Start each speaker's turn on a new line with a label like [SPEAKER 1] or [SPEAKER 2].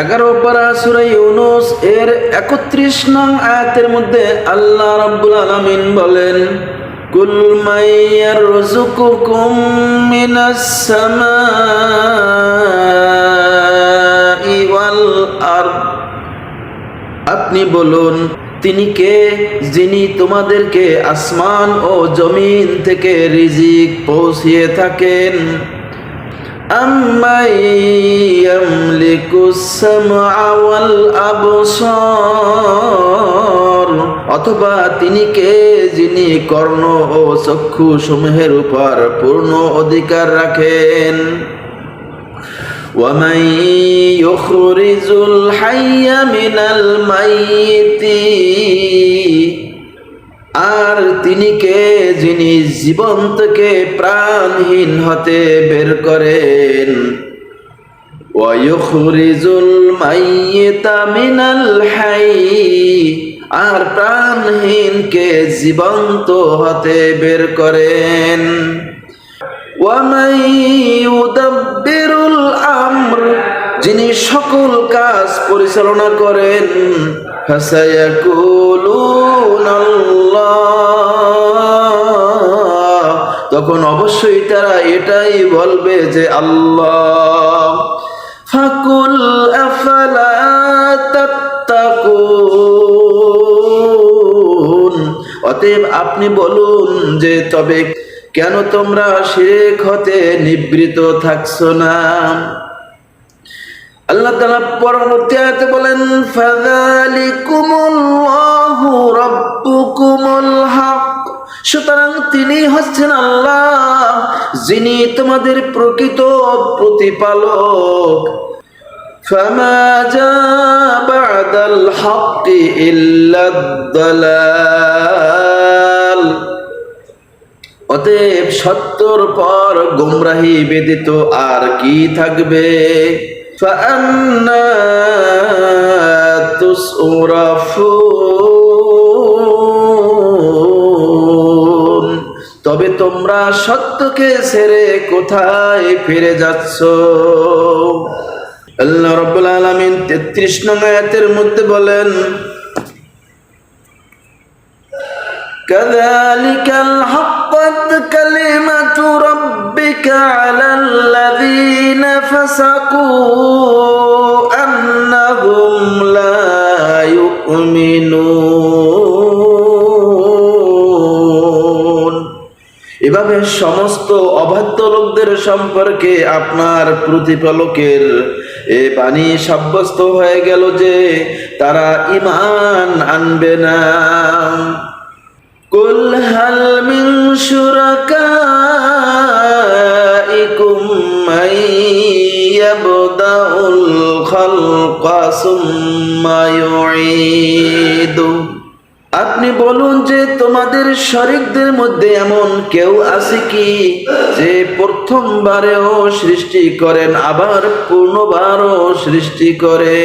[SPEAKER 1] এগারো পারা সুরা ইউনুস এর একত্রিশ নং আয়াতের মধ্যে আল্লাহ রাব্বুল আলামিন বলেন, কুল মাইয়ার রুজুকুকুম মিনাস সামাই ওয়াল আরদ। আপনি বলুন, তিনি কে যিনি তোমাদেরকে আসমান ও জমিন থেকে রিজিক পৌঁছিয়ে থাকেন? أمن يملك السمع والأبصار অথবা তিনি কে যিনি কর্ণ ও চক্ষু সমূহের উপর পূর্ণ অধিকার রাখেন ومن يخرج الحي من الميت আর তিনি কে যিনি জীবন্তকে প্রাণহীন হতে বের করেন? ওয়ুখরিজুল মাইয়িতা মিনাল হাই আর প্রাণহীনকে জীবন্ত হতে বের করেন? ওয়ামাই ইউদাব্বিরুল আমর, যিনি সকল কাজ পরিচালনা করেন ফাসায়াকুলুন তারা এটাই বলবে যে আল্লাহ। ফাকুল অতএব আপনি বলুন যে, তবে কেন তোমরা শিরেক হতে নিবৃত থাকছো না? আল্লাহ তাআলা পরবর্তী আয়াতে বলেন, ফাযালিকুমুল্লাহু রাব্বুকুমুল সুতরাং তিনি হচ্ছেন আল্লাহ যিনি তোমাদের প্রকৃত প্রতিপালক فما جاء بعد الحق إلا الضلال অতএব সত্যর পর গুমরাহি ব্যতীত আর কি থাকবে فأنا تصرفون তোমরা সত্যকে ছেড়ে কোথায় ফিরে যাচ্ছ আল্লাহ রব্বুল আলামিন 33 নং আয়াতের মধ্যে বলেন كذلك الحقت كلمة ربك على الذين فسقوا أنهم لا يؤمنون এভাবে সমস্ত অবাধ্য লোকদের সম্পর্কে আপনার প্রতিপালকের এ বাণী সাব্যস্ত হয়ে গেল যে তারা ইমান আনবে না। কুল হাল মিন শুরাকাইকুম মাই ইয়াবদাউল খালকা সুম্মা বলুন যে তোমাদের শরীরদের মধ্যে এমন কেউ আছে কি যে প্রথমবারেও সৃষ্টি করেন, আবার পূর্ণবারও সৃষ্টি করে?